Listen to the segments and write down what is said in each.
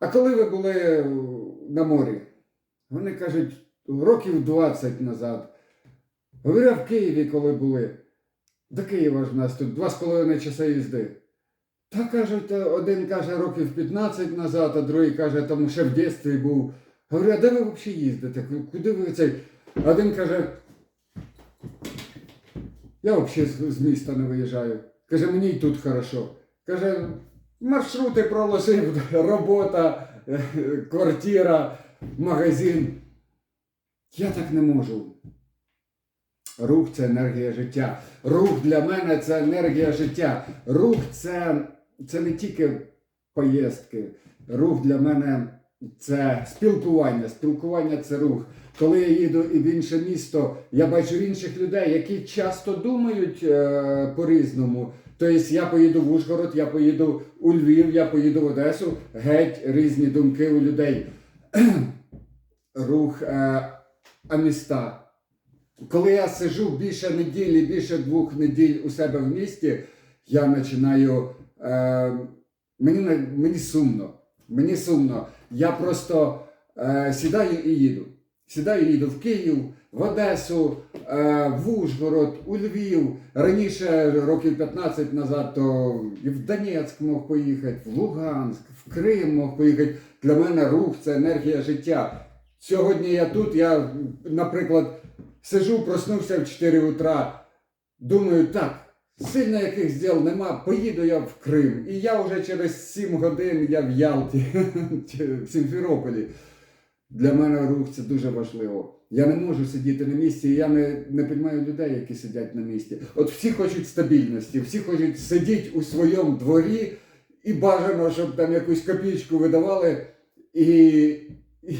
А коли ви були на морі? Вони кажуть, років 20 назад. Говорю, в Києві, коли були. До Києва ж нас тут два з половиною часа їзди. Та кажуть, один каже років 15 назад, а другий каже, там ще в дитинстві був. Говорю, а де ви взагалі їздите? Куди ви цей? Один каже, я взагалі з, міста не виїжджаю. Каже, мені і тут хорошо. Каже, маршрути проложив, робота, квартира, магазин. Я так не можу. Рух це енергія життя. Рух для мене це енергія життя. Рух це, це не тільки поїздки. Рух для мене це спілкування. Спілкування це рух. Коли я їду в інше місто, я бачу інших людей, які часто думають е, по-різному. Тобто я поїду в Ужгород, я поїду у Львів, я поїду в Одесу, геть різні думки у людей. Рух е, а міста. Коли я сижу більше неділі, більше двох неділь у себе в місті, я починаю. Е, мені, мені сумно. Мені сумно. Я просто е, сідаю і їду. Сідаю і їду в Київ, в Одесу, е, в Ужгород, у Львів. Раніше, років 15 назад, то і в Донецьк мог поїхати, в Луганськ, в Крим мог поїхати. Для мене рух це енергія життя. Сьогодні я тут, я, наприклад, сижу, проснувся в 4 утра, думаю, так, сильно яких діл нема, поїду я в Крим. І я вже через 7 годин я в Ялті, в Сімферополі. Для мене рух це дуже важливо. Я не можу сидіти на місці, і я не, не розумію людей, які сидять на місці. От всі хочуть стабільності, всі хочуть сидіти у своєму дворі і бажано, щоб там якусь копійку видавали. І, і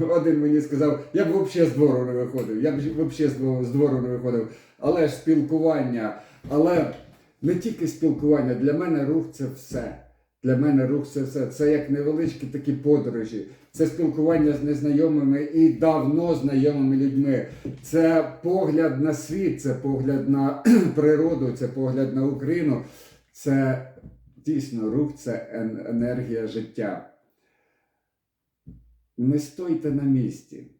один мені сказав, я б взагалі з двору не виходив, я б взагалі з двору не виходив. Але ж спілкування, але не тільки спілкування, для мене рух це все. Для мене рух це все. Це як невеличкі такі подорожі, це спілкування з незнайомими і давно знайомими людьми. Це погляд на світ, це погляд на природу, це погляд на Україну. Це дійсно рух, це енергія життя. Не стойте на місці.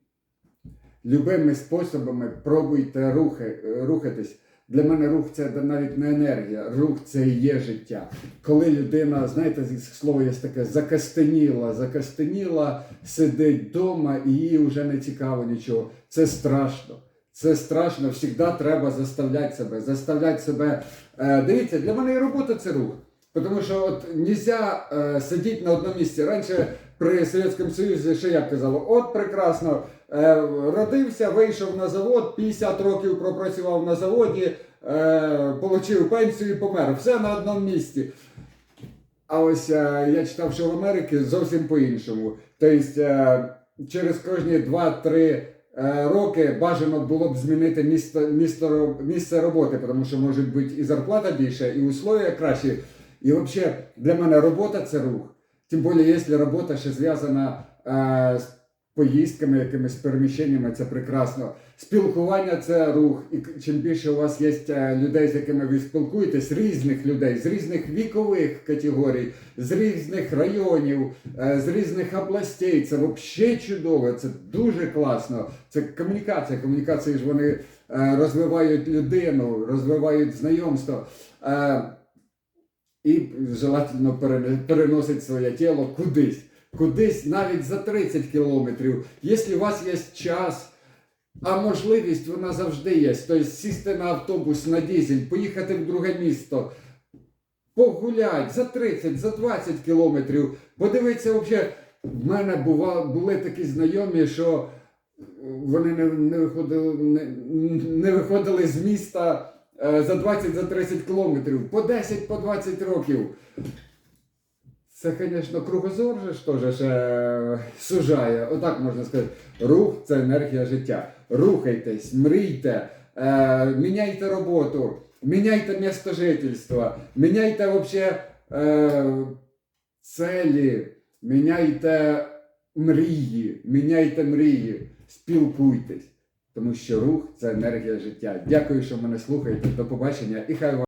Любими способами пробуйте рухи, рухатись. Для мене рух це навіть не енергія, рух це є життя. Коли людина, знаєте, слово є таке закостеніла, закостеніла, сидить вдома і їй вже не цікаво нічого. Це страшно. Це страшно, завжди треба заставляти себе. Заставляти себе. Е, дивіться, для мене і робота це рух. Тому що от нельзя е, сидіти на одному місці. Раніше при Совєтському Союзі ще як казало, от прекрасно, родився, вийшов на завод, 50 років пропрацював на заводі, е, отримав пенсію і помер. Все на одному місці. А ось е, я читав, що в Америці зовсім по-іншому. Тобто е, через кожні 2-3 е, роки бажано було б змінити місто, місто, місце роботи, тому що може бути і зарплата більше, і условия кращі. І взагалі для мене робота це рух. Тим більше, якщо робота ще зв'язана е, з поїздками, якимись переміщеннями, це прекрасно. Спілкування це рух. І чим більше у вас є е, людей, з якими ви спілкуєтесь, різних людей, з різних вікових категорій, з різних районів, е, з різних областей, це взагалі чудово, це дуже класно. Це комунікація. Комунікації ж вони е, розвивають людину, розвивають знайомство. І желательно переносить своє тіло кудись. Кудись навіть за 30 кілометрів. Якщо у вас є час, а можливість вона завжди є. Тобто сісти на автобус, на дизель, поїхати в друге місто, погулять за 30, за 20 кілометрів. Подивитися, взагалі, в мене бува, були такі знайомі, що вони не, не, виходили, не, не виходили з міста е, за 20 за 30 кілометрів, по 10, по 20 років. Це, звісно, кругозор же ж теж е, сужає. Отак можна сказати. Рух це енергія життя. Рухайтесь, мрійте, е, міняйте роботу, міняйте місто жительства, міняйте вообще е, целі, міняйте мрії, міняйте мрії, спілкуйтесь. Тому що рух це енергія життя. Дякую, що мене слухаєте. До побачення і хай вам.